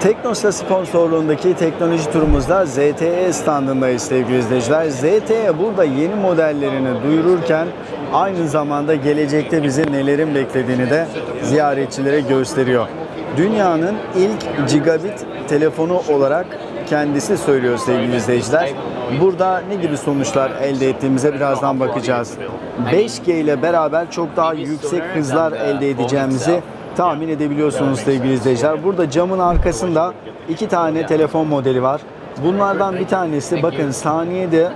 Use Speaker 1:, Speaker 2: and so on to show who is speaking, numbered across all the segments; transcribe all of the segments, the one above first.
Speaker 1: Teknosa sponsorluğundaki teknoloji turumuzda ZTE standındayız sevgili izleyiciler. ZTE burada yeni modellerini duyururken aynı zamanda gelecekte bizi nelerin beklediğini de ziyaretçilere gösteriyor. Dünyanın ilk gigabit telefonu olarak kendisi söylüyor sevgili izleyiciler. Burada ne gibi sonuçlar elde ettiğimize birazdan bakacağız. 5G ile beraber çok daha yüksek hızlar elde edeceğimizi tahmin edebiliyorsunuz sevgili izleyiciler. Burada camın arkasında iki tane telefon modeli var. Bunlardan bir tanesi bakın saniyede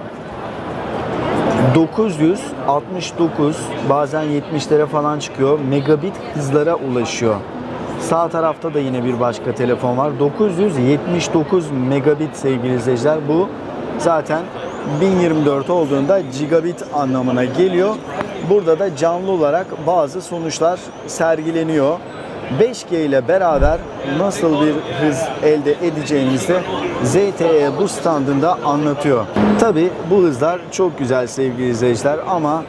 Speaker 1: 969 bazen 70'lere falan çıkıyor. Megabit hızlara ulaşıyor. Sağ tarafta da yine bir başka telefon var. 979 megabit sevgili izleyiciler. Bu zaten 1024 olduğunda gigabit anlamına geliyor. Burada da canlı olarak bazı sonuçlar sergileniyor. 5G ile beraber nasıl bir hız elde edeceğimizi ZTE bu standında anlatıyor. Tabi bu hızlar çok güzel sevgili izleyiciler ama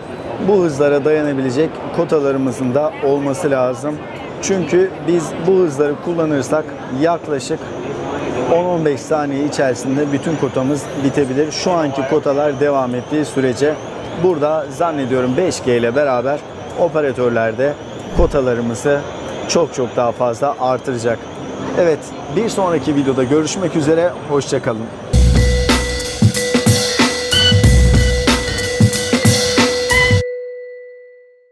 Speaker 1: bu hızlara dayanabilecek kotalarımızın da olması lazım. Çünkü biz bu hızları kullanırsak yaklaşık 10-15 saniye içerisinde bütün kotamız bitebilir. Şu anki kotalar devam ettiği sürece burada zannediyorum 5G ile beraber operatörler de kotalarımızı çok çok daha fazla artıracak. Evet bir sonraki videoda görüşmek üzere. Hoşçakalın.